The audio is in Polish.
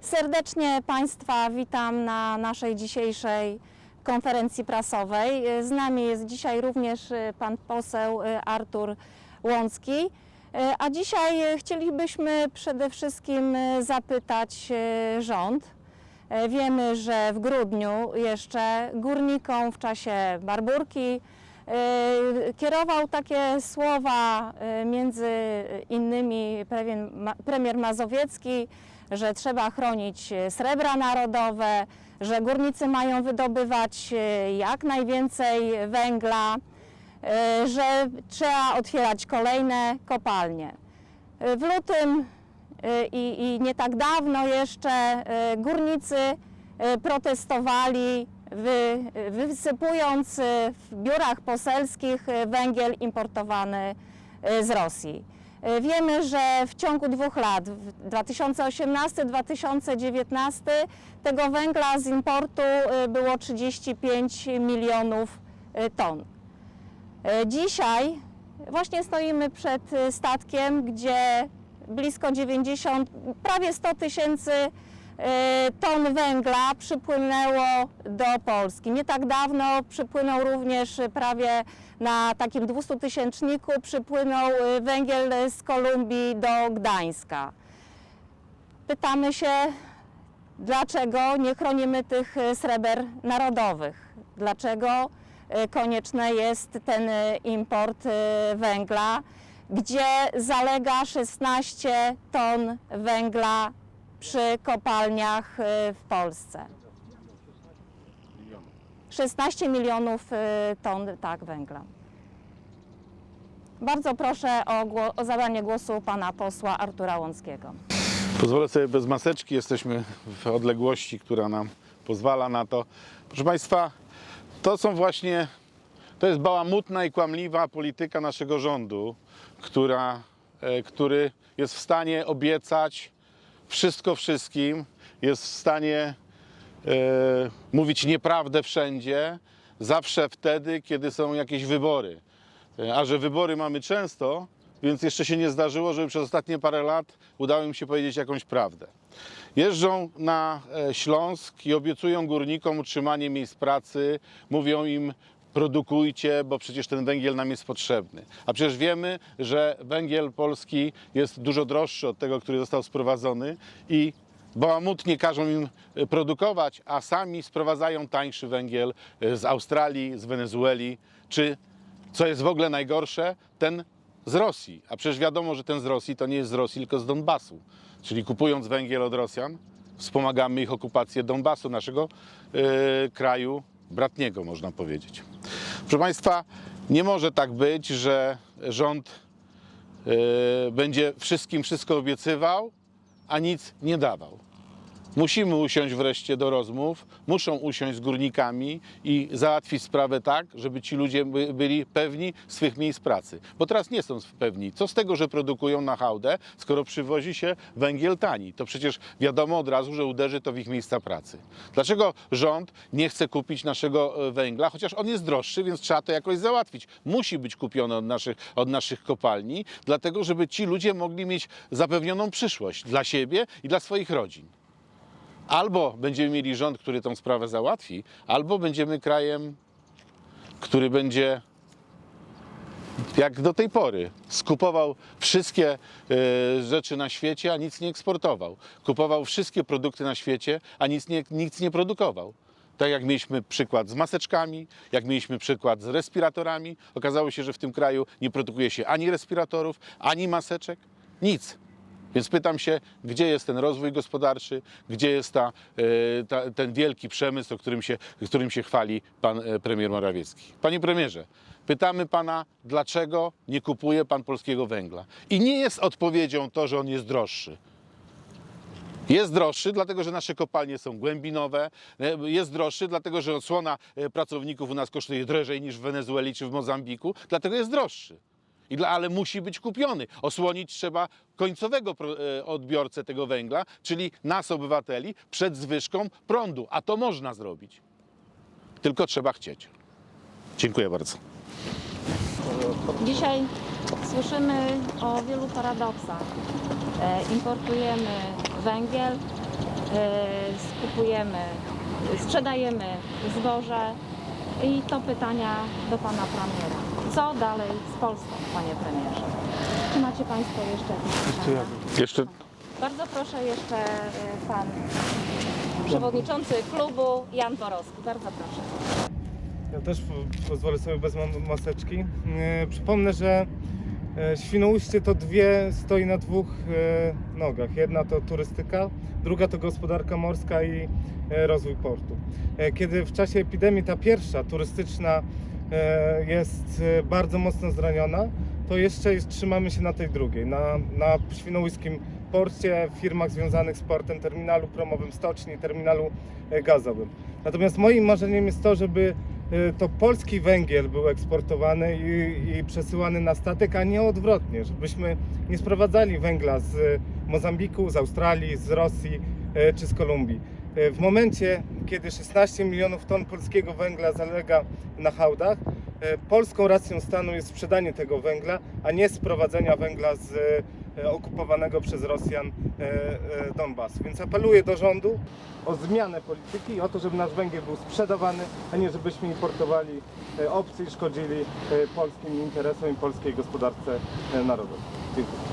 Serdecznie Państwa witam na naszej dzisiejszej konferencji prasowej. Z nami jest dzisiaj również y, pan poseł y, Artur Łącki. Y, A dzisiaj chcielibyśmy przede wszystkim zapytać rząd. Wiemy, że w grudniu jeszcze górnikom w czasie Barburki kierował takie słowa między innymi premier Mazowiecki, że trzeba chronić e, srebra narodowe, że górnicy mają wydobywać e, jak najwięcej węgla, e, że trzeba otwierać kolejne kopalnie. W lutym i, i nie tak dawno jeszcze górnicy protestowali, wy, wysypując w biurach poselskich węgiel importowany z Rosji. E, Wiemy, że w ciągu dwóch lat, w 2018-2019, tego węgla z importu e, było 35 milionów e, ton. Dzisiaj właśnie stoimy przed statkiem, gdzie blisko 90, prawie 100 tysięcy ton węgla przypłynęło do Polski. Nie tak dawno przypłynął również prawie na takim 200-tysięczniku przypłynął e, węgiel z Kolumbii do Gdańska. Pytamy się, dlaczego nie chronimy tych e, sreber narodowych? Dlaczego e, konieczny jest ten e, import e, węgla, gdzie zalega 16 ton węgla przy kopalniach e, w Polsce? 16 milionów e, ton tak węgla. Bardzo proszę o, o zabranie głosu pana posła Artura Łąckiego. Pozwolę sobie bez maseczki, jesteśmy w odległości, która nam pozwala na to. Proszę Państwa, to są właśnie, to jest bałamutna i kłamliwa polityka naszego rządu, która, e, który jest w stanie obiecać wszystko wszystkim, jest w stanie e, mówić nieprawdę wszędzie, zawsze wtedy, kiedy są jakieś wybory. E, A że wybory mamy często, więc jeszcze się nie zdarzyło, żeby przez ostatnie parę lat udało im się powiedzieć jakąś prawdę. Jeżdżą na e, Śląsk i obiecują górnikom utrzymanie miejsc pracy, mówią im produkujcie, bo przecież ten węgiel nam jest potrzebny. A przecież wiemy, że węgiel polski jest dużo droższy od tego, który został sprowadzony i bałamutnie każą im e, produkować, a sami sprowadzają tańszy węgiel e, z Australii, z Wenezueli, czy co jest w ogóle najgorsze, ten z Rosji. A przecież wiadomo, że ten z Rosji to nie jest z Rosji, tylko z Donbasu. Czyli kupując węgiel od Rosjan, wspomagamy ich okupację Donbasu, naszego e, kraju bratniego, można powiedzieć. Proszę Państwa, nie może tak być, że rząd e, będzie wszystkim wszystko obiecywał, a nic nie dawał. Musimy usiąść wreszcie do rozmów, muszą usiąść z górnikami i załatwić sprawę tak, żeby ci ludzie by, byli pewni swych miejsc pracy. Bo teraz nie są pewni. Co z tego, że produkują na hałdę, skoro przywozi się węgiel tani? To przecież wiadomo od razu, że uderzy to w ich miejsca pracy. Dlaczego rząd nie chce kupić naszego e, węgla, chociaż on jest droższy, więc trzeba to jakoś załatwić. Musi być kupiony od naszych, od naszych kopalni, dlatego żeby ci ludzie mogli mieć zapewnioną przyszłość dla siebie i dla swoich rodzin. Albo będziemy mieli rząd, który tą sprawę załatwi, albo będziemy krajem, który będzie jak do tej pory. Skupował wszystkie e, rzeczy na świecie, a nic nie eksportował. Kupował wszystkie produkty na świecie, a nic nie, nic nie produkował. Tak jak mieliśmy przykład z maseczkami, jak mieliśmy przykład z respiratorami. Okazało się, że w tym kraju nie produkuje się ani respiratorów, ani maseczek. Nic. Więc pytam się, gdzie jest ten rozwój gospodarczy, gdzie jest ta, e, ta, ten wielki przemysł, o którym się, którym się chwali pan e, premier Morawiecki. Panie premierze, pytamy pana, dlaczego nie kupuje pan polskiego węgla? I nie jest odpowiedzią to, że on jest droższy. Jest droższy, dlatego że nasze kopalnie są głębinowe. E, Jest droższy, dlatego że odsłona pracowników u nas kosztuje drożej niż w Wenezueli czy w Mozambiku. Dlatego jest droższy. Ale musi być kupiony. Osłonić trzeba końcowego e, odbiorcę tego węgla, czyli nas, obywateli, przed zwyżką prądu. A to można zrobić. Tylko trzeba chcieć. Dziękuję bardzo. Dzisiaj słyszymy o wielu paradoksach. E, Importujemy węgiel, skupujemy, sprzedajemy zboże i to pytania do pana premiera. Co dalej z Polską, panie premierze? Czy macie państwo jeszcze jakieś pytania? Jeszcze Bardzo proszę jeszcze e, pan przewodniczący klubu Jan Borowski. Bardzo proszę. Ja też po- pozwolę sobie bez ma- maseczki. E, Przypomnę, że e, Świnoujście to dwie, stoi na dwóch e, nogach. Jedna to turystyka, druga to gospodarka morska i e, rozwój portu. E, Kiedy w czasie epidemii ta pierwsza, turystyczna, jest e, bardzo mocno zraniona, to jeszcze trzymamy się na tej drugiej, na, na świnoujskim porcie, firmach związanych z portem, terminalu promowym stoczni, terminalu e, gazowym. Natomiast moim marzeniem jest to, żeby to polski węgiel był eksportowany i, i przesyłany na statek, a nie odwrotnie, żebyśmy nie sprowadzali węgla z Mozambiku, z Australii, z Rosji czy z Kolumbii. Y, W momencie, kiedy 16 milionów ton polskiego węgla zalega na hałdach, y, polską racją stanu jest sprzedanie tego węgla, a nie sprowadzenia węgla z y, okupowanego przez Rosjan Donbasu. Więc apeluję do rządu o zmianę polityki i o to, żeby nasz węgiel był sprzedawany, a nie żebyśmy importowali e, obcy i szkodzili e, polskim interesom i polskiej gospodarce e, narodowej. Dziękuję.